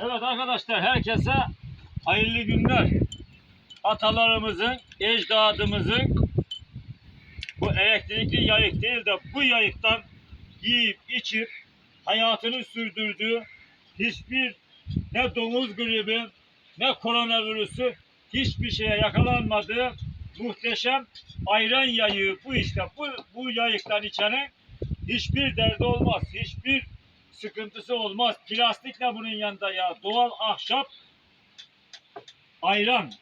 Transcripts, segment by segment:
Evet arkadaşlar herkese hayırlı günler. Atalarımızın, ecdadımızın bu elektrikli yayık değil de bu yayıktan yiyip içip hayatını sürdürdüğü hiçbir ne domuz gribi ne koronavirüsü hiçbir şeye yakalanmadığı muhteşem ayran yayığı bu işte. Bu, bu yayıktan içenin hiçbir derdi olmaz. Hiçbir sıkıntısı olmaz. Plastik ne bunun yanında ya? Doğal ahşap ayran.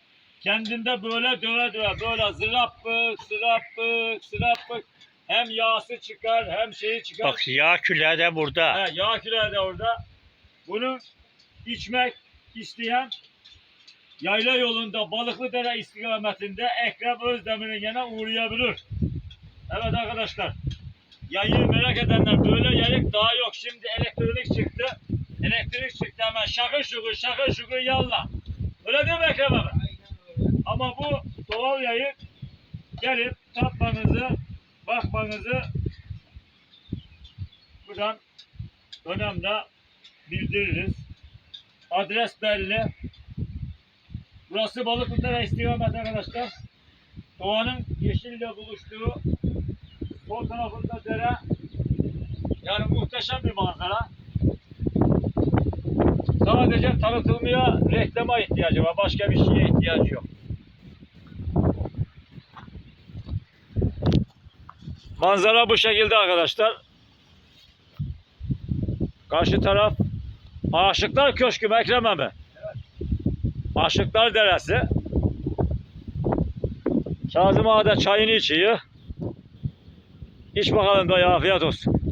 Kendinde böyle döve döve böyle zırapık zırapık zırapık hem yağsı çıkar hem şeyi çıkar. Bak yağ küleği de burada. He, yağ küreği de orada. Bunu içmek isteyen yayla yolunda Balıklıdere istikametinde Ekrem Özdemir'in yanına uğrayabilir. Evet arkadaşlar. Yayı merak edenler böyle yayık daha elektronik çıktı. Elektrik çıktı hemen şakır şukur şakır şukur yalla. Öyle değil mi Ekrem abi? Ama bu doğal yayık gelip tatmanızı, bakmanızı buradan önemli bildiririz. Adres belli. Burası Balıklıdere istikamet arkadaşlar. Doğanın yeşille buluştuğu sol tarafında dere. Yani muhteşem bir manzara. Sadece tanıtılmaya, reklama ihtiyacı var. Başka bir şeye ihtiyacı yok. Manzara bu şekilde arkadaşlar. Karşı taraf Aşıklar Köşkü mü Ekrem abi? Aşıklar Deresi. Kazım Ağa'da çayını içiyor. İç bakalım dayı afiyet olsun.